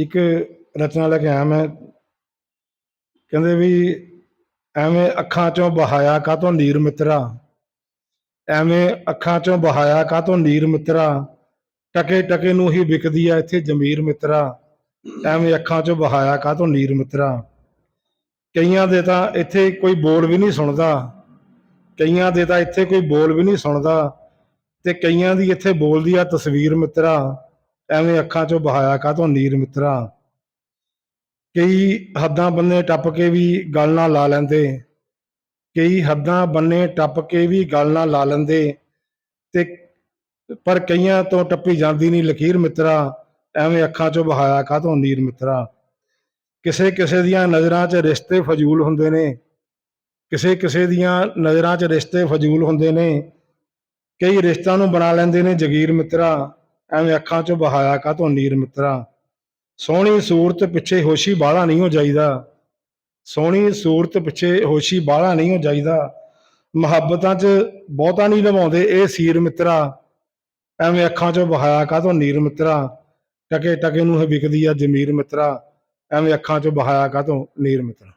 ਇੱਕ ਰਚਨਾ ਲੈ ਕੇ ਆਇਆ ਮੈਂ। ਕਹਿੰਦੇ ਵੀ ਐਵੇਂ ਅੱਖਾਂ ਚੋਂ ਬਹਾਇਆ ਕਾਤੋਂ ਨੀਰ ਮਿੱਤਰਾ? ਐਵੇਂ ਅੱਖਾਂ ਚੋਂ ਬਹਾਇਆ ਕਾਤੋਂ ਨੀਰ ਮਿੱਤਰਾ? ਟਕੇ ਟਕੇ ਨੂੰ ਹੀ ਵਿਕਦੀ ਆ ਇੱਥੇ ਜ਼ਮੀਰ ਮਿੱਤਰਾ। ਐਵੇਂ ਅੱਖਾਂ ਚੋਂ ਬਹਾਇਆ ਕਾਤੋਂ ਨੀਰ ਮਿੱਤਰਾ? ਕਈਆਂ ਦੇ ਤਾਂ ਇੱਥੇ ਕੋਈ ਬੋਲ ਵੀ ਨਹੀਂ ਸੁਣਦਾ। ਕਈਆਂ ਦੇ ਤਾਂ ਇੱਥੇ ਕੋਈ ਬੋਲ ਵੀ ਨਹੀਂ ਸੁਣਦਾ। ਤੇ ਕਈਆਂ ਦੀ ਇੱਥੇ ਬੋਲਦੀ ਆ ਤਸਵੀਰ ਮਿੱਤਰਾ। ਐਵੇਂ ਅੱਖਾਂ ਚੋਂ ਬਹਾਇਆ ਕਾਤੋਂ ਨੀਰ ਮਿੱਤਰਾ? ਕਈ ਹੱਦਾਂ ਬੰਨੇ ਟੱਪ ਕੇ ਵੀ ਗੱਲ ਨਾ ਲਾ ਲੈਂਦੇ। ਕਈ ਹੱਦਾਂ ਬੰਨੇ ਟੱਪ ਕੇ ਵੀ ਗੱਲ ਨਾ ਲਾ ਲੈਂਦੇ। ਤੇ ਪਰ ਕਈਆਂ ਤੋਂ ਟੱਪੀ ਜਾਂਦੀ ਨਹੀਂ ਲਕੀਰ ਮਿੱਤਰਾ। ਐਵੇਂ ਅੱਖਾਂ ਚੋਂ ਬਹਾਇਆ ਕਾਤੋਂ ਨੀਰ ਮਿੱਤਰਾ? ਕਿਸੇ ਕਿਸੇ ਦੀਆਂ ਨਜ਼ਰਾਂ 'ਚ ਰਿਸ਼ਤੇ ਫਜ਼ੂਲ ਹੁੰਦੇ ਨੇ। ਕਿਸੇ ਕਿਸੇ ਦੀਆਂ ਨਜ਼ਰਾਂ 'ਚ ਰਿਸ਼ਤੇ ਫਜ਼ੂਲ ਹੁੰਦੇ ਨੇ। ਕਈ ਰਿਸ਼ਤਾਂ ਨੂੰ ਬਣਾ ਲੈਂਦੇ ਨੇ ਜਗੀਰ ਮਿੱਤਰਾ। ਐਵੇਂ ਅੱਖਾਂ 'ਚੋਂ ਬਹਾਇਆ ਕਾਤੋਂ ਨੀਰ ਮਿੱਤਰਾ। ਸੋਹਣੀ ਸੂਰਤ ਪਿੱਛੇ ਹੋਸ਼ੀ ਬਾਹਲਾ ਨਹੀਂ ਹੋ ਜਾਈਦਾ। ਸੋਹਣੀ ਸੂਰਤ ਪਿੱਛੇ ਹੋਸ਼ੀ ਬਾਹਲਾ ਨਹੀਂ ਹੋ ਜਾਈਦਾ। ਮੁਹੱਬਤਾਂ 'ਚ ਬਹੁਤਾ ਨਹੀਂ ਲਵਾਉਂਦੇ ਇਹ ਸੀਰ ਮਿੱਤਰਾ। ਐਵੇਂ ਅੱਖਾਂ 'ਚੋਂ ਬਹਾਇਆ ਕਾਤੋਂ ਨੀਰ ਮਿੱਤਰਾ। ਟਕੇ ਟਕੇ ਨੂੰ ਇਹ ਵਿਕਦੀ ਆ ਜ਼ਮੀਰ ਮਿੱਤਰਾ। ਐਵੇਂ ਅੱਖਾਂ 'ਚੋਂ ਬਹਾਇਆ ਕਾਤੋਂ ਨੀਰ ਮਿੱਤਰਾ।